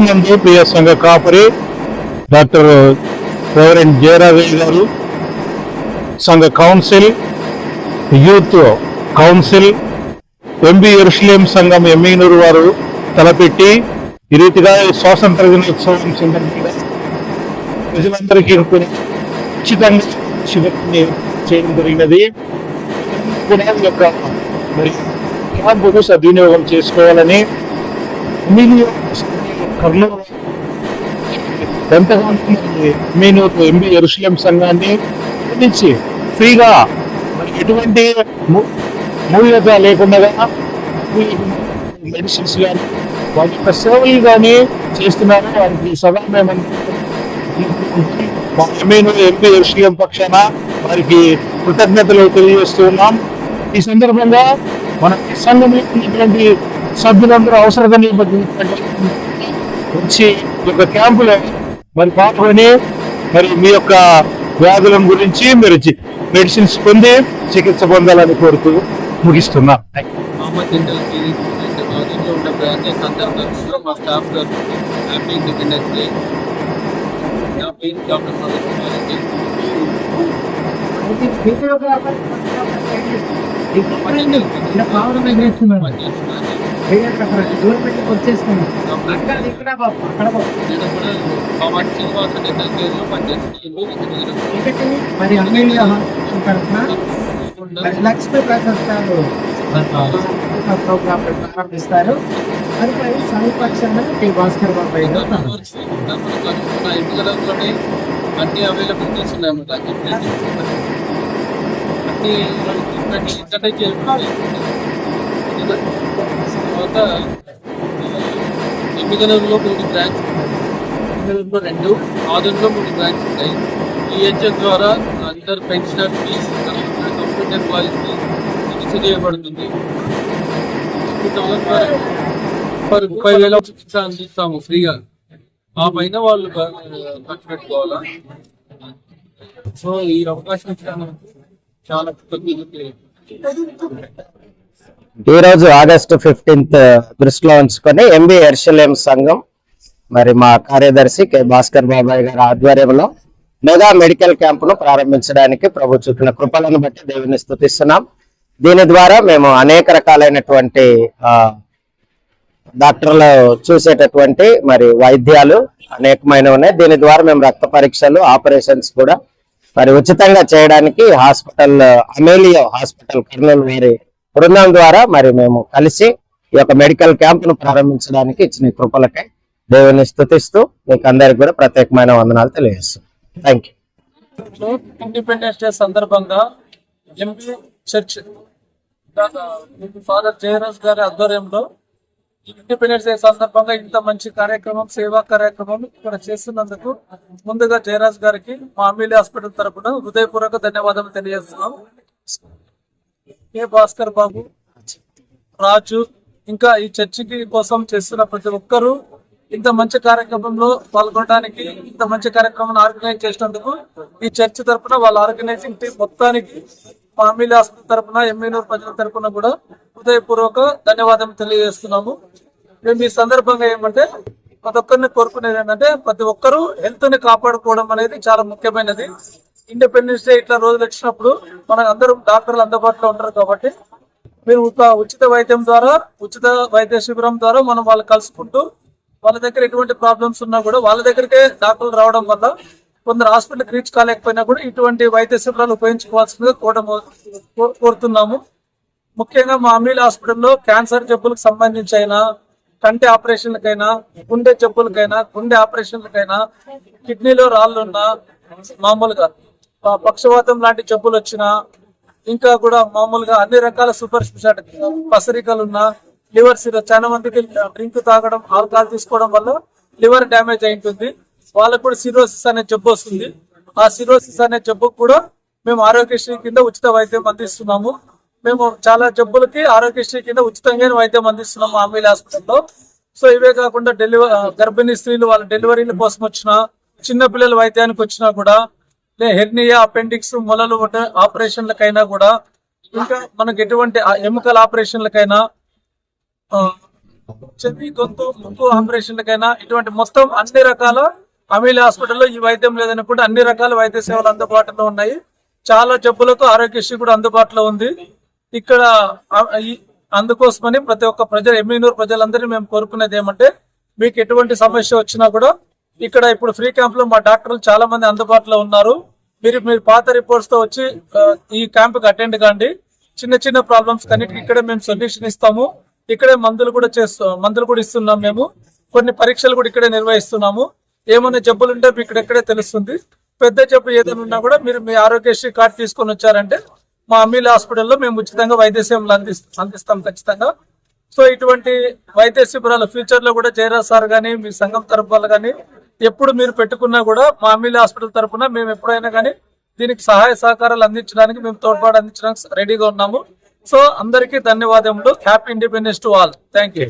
నందు ప్రియ సంఘ కాపరి డాక్టర్ రెవరెండ్ జయరాజయ్య గారు సంఘ council youth council MB Jerusalem సంఘం ఎమ్మీనూరు వారు తలపెట్టి ఈ రీతిగా స్వాతంత్ర దినోత్సవం సందర్భంగా ప్రజలందరికీ ఉచితంగా శిబిరాన్ని చేయడం జరిగినది. యొక్క మరి క్యాంపును సద్వినియోగం చేసుకోవాలని కర్నూలు ఎంతగానో ఎంబీ ఎరుసలేం సంఘాన్ని నుంచి ఫ్రీగా ఎటువంటి మూల్యత లేకుండా మెడిసిన్స్ కానీ వాటి యొక్క సేవలు కానీ చేస్తున్నారు వారికి సదా మేము ఎంపీ ఎరుసలేం పక్షాన వారికి కృతజ్ఞతలు తెలియజేస్తున్నాం ఈ సందర్భంగా మన సంఘంలో ఉన్నటువంటి సభ్యులందరూ అవసరం వచ్చి ఒక క్యాంపులో మరి పాల్గొని మరి మీ యొక్క వ్యాధుల గురించి మీరు మెడిసిన్స్ పొంది చికిత్స పొందాలని కోరుతూ ముగిస్తున్నా. మా స్టాఫ్ తరఫున హ్యాపీ ఇండిపెండెన్స్ డే నా పేరు డాక్టర్ మదన్ కుమార్ రెడ్డి పనిచేస్తున్నాను నేను అక్కడ కామాటి మరి అమ్మేలి లక్ష్మీ ప్రశస్తాలు ప్రోగ్రామ్ ప్రారంభిస్తారు అది మరి సమీపక్షంగా టి భాస్కర్ బాబాయ్ అన్ని అవైలబుల్ ఉన్నాయి అన్నమాట అన్ని చేయాలి తర్వాత ఎమ్మిగనూరులో మూడు బ్రాంచ్ ఎమ్మిగనూరులో రెండు ఆదంలో మూడు బ్రాంచ్ ఉంటాయి. ఈహెచ్ఎస్ ద్వారా అందరు పెన్షనర్స్కి కంప్యూటర్ ఎంప్లాయీస్కి చికిత్స చేయబడుతుంది. ముప్పై వేల చికిత్స అందిస్తాము ఫ్రీగా. ఆ పైన వాళ్ళు ఖర్చు పెట్టుకోవాలా? సో ఈ అవకాశం ఇచ్చినందుకు ఈ రోజు ఆగస్టు ఫిఫ్టీన్త్ దృష్టిలో ఉంచుకొని ఎంబీ ఎర్షలేం సంఘం మరి మా కార్యదర్శి కె భాస్కర్ బాబాయ్ గారి ఆధ్వర్యంలో మెగా మెడికల్ క్యాంపును ప్రారంభించడానికి ప్రభు చూపిన కృపలను బట్టి దేవుని స్థుతిస్తున్నాం. దీని ద్వారా మేము అనేక రకాలైనటువంటి ఆ, డాక్టర్లు చూసేటటువంటి మరి వైద్యాలు అనేకమైన ఉన్నాయి. దీని ద్వారా మేము రక్త పరీక్షలు ఆపరేషన్స్ కూడా మరి ఉచితంగా చేయడానికి హాస్పిటల్ అమేలియో హాస్పిటల్ కర్నూలు వారి బృందం ద్వారా మరి మేము కలిసి ఈ యొక్క మెడికల్ క్యాంప్ను ప్రారంభించడానికి ఇచ్చిన కృపలకై దేవుని స్థుతిస్తూ మీకు అందరికి కూడా ప్రత్యేకమైన వందనాలు తెలియజేస్తాం. థ్యాంక్ యూ ఇండిపెండెన్స్ డే సందర్భంగా ఎంపీ చర్చ్ ఫాదర్ జయరాజ్ గారి ఆధ్వర్యంలో ఇండిపెండెన్స్ డే సందర్భంగా ఇంత మంచి కార్యక్రమం సేవా కార్యక్రమం ఇక్కడ చేస్తున్నందుకు ముందుగా జయరాజ్ గారికి మా అమీలి హాస్పిటల్ తరపున హృదయపూర్వక ధన్యవాదాలు తెలియజేస్తున్నాం. ఏ భాస్కర్ బాబు రాజు ఇంకా ఈ చర్చికి కోసం చేస్తున్న ప్రతి ఒక్కరూ ఇంత మంచి కార్యక్రమంలో పాల్గొనడానికి ఇంత మంచి కార్యక్రమం ఆర్గనైజ్ చేసినందుకు ఈ చర్చి తరపున వాళ్ళ ఆర్గనైజింగ్ టీం మొత్తానికి ఫ్యామిలీ హాస్పిటల్ తరపున ఎమ్మెనూరు ప్రజల తరపున కూడా హృదయపూర్వక ధన్యవాదం తెలియజేస్తున్నాము. మేము ఈ సందర్భంగా ఏమంటే ప్రతి ఒక్కరిని కోరుకునేది ఏంటంటే ప్రతి ఒక్కరూ హెల్త్ని కాపాడుకోవడం అనేది చాలా ముఖ్యమైనది. ఇండిపెండెన్స్ డే ఇట్లా రోజులు వచ్చినప్పుడు మన అందరూ డాక్టర్లు అందుబాటులో ఉంటారు కాబట్టి మీరు ఉచిత వైద్యం ద్వారా ఉచిత వైద్య శిబిరం ద్వారా మనం వాళ్ళు కలుసుకుంటూ వాళ్ళ దగ్గర ఎటువంటి ప్రాబ్లమ్స్ ఉన్నా కూడా వాళ్ళ దగ్గరికే డాక్టర్లు రావడం వల్ల కొందరు హాస్పిటల్కి రీచ్ కాలేకపోయినా కూడా ఇటువంటి వైద్య శిబిరాలు ఉపయోగించుకోవాల్సిందిగా కోట కో- కోరుతున్నాము. ముఖ్యంగా మా అమీల్ హాస్పిటల్లో క్యాన్సర్ జబ్బులకు సంబంధించి అయినా కంటి ఆపరేషన్లకైనా గుండె జబ్బులకైనా గుండె ఆపరేషన్లకైనా కిడ్నీలో రాళ్ళు ఉన్నా మామూలుగా పక్షవాతం లాంటి జబ్బులు వచ్చినా ఇంకా కూడా మామూలుగా అన్ని రకాల సూపర్ స్పెషాలిటీ పసరికలు ఉన్నా లివర్ సిరో చాలా మందికి డ్రింక్ తాగడం ఆల్కహాల్ తీసుకోవడం వల్ల లివర్ డ్యామేజ్ అయింటుంది వాళ్ళకు కూడా సిరోసిస్ అనే జబ్బు వస్తుంది. ఆ సిరోసిస్ అనే జబ్బుకు కూడా మేము ఆరోగ్యశ్రీ కింద ఉచిత వైద్యం అందిస్తున్నాము. మేము చాలా జబ్బులకి ఆరోగ్యశ్రీ కింద ఉచితంగా వైద్యం అందిస్తున్నాము ఆమెల్ హాస్పిటల్లో. సో ఇవే కాకుండా డెలివరీ గర్భిణీ స్త్రీలు వాళ్ళ డెలివరీల కోసం వచ్చిన చిన్నపిల్లల వైద్యానికి వచ్చినా కూడా లే హెర్నియా అపెండిక్స్ మొలలు ఆపరేషన్లకైనా కూడా ఇంకా మనకు ఎటువంటి ఎముకల ఆపరేషన్లకైనా చెవి గొంతు ముక్కు ఆపరేషన్లకైనా ఇటువంటి మొత్తం అన్ని రకాల అమీల హాస్పిటల్లో ఈ వైద్యం లేదని కూడా అన్ని రకాల వైద్య సేవలు అందుబాటులో ఉన్నాయి. చాలా జబ్బులకు ఆరోగ్యశ్రీ కూడా అందుబాటులో ఉంది. ఇక్కడ అందుకోసమని ప్రతి ఒక్క ప్రజలు ఎమ్మెనూరు ప్రజలందరినీ మేము కోరుకునేది ఏమంటే మీకు ఎటువంటి సమస్య వచ్చినా కూడా ఇక్కడ ఇప్పుడు ఫ్రీ క్యాంప్లో మా డాక్టర్లు చాలా మంది అందుబాటులో ఉన్నారు. మీరు మీరు పాత రిపోర్ట్స్తో వచ్చి ఈ క్యాంప్కి అటెండ్ కాండి. చిన్న చిన్న ప్రాబ్లమ్స్ కన్నిటికి ఇక్కడే మేము సొల్యూషన్ ఇస్తాము. ఇక్కడే మందులు కూడా చేస్తాం మందులు కూడా ఇస్తున్నాం మేము. కొన్ని పరీక్షలు కూడా ఇక్కడే నిర్వహిస్తున్నాము. ఏమైనా జబ్బులు ఉంటే మీకు ఇక్కడెక్కడే తెలుస్తుంది. పెద్ద జబ్బు ఏదైనా ఉన్నా కూడా మీరు మీ ఆరోగ్యశ్రీ కార్డు తీసుకొని వచ్చారంటే మా అమ్మీల హాస్పిటల్లో మేము ఉచితంగా వైద్య సేవలు అందిస్తాం అందిస్తాం ఖచ్చితంగా. సో ఇటువంటి వైద్య శిబిరాలు ఫ్యూచర్లో కూడా జయరాజ్ సార్ గానీ మీ సంఘం తరపు వాళ్ళు కానీ ఎప్పుడు మీరు పెట్టుకున్నా కూడా మా అమ్మీల హాస్పిటల్ తరపున మేము ఎప్పుడైనా కానీ దీనికి సహాయ సహకారాలు అందించడానికి మేము తోడ్పాటు అందించడానికి రెడీగా ఉన్నాము. సో అందరికీ ధన్యవాదములు. Happy independence to all. Thank you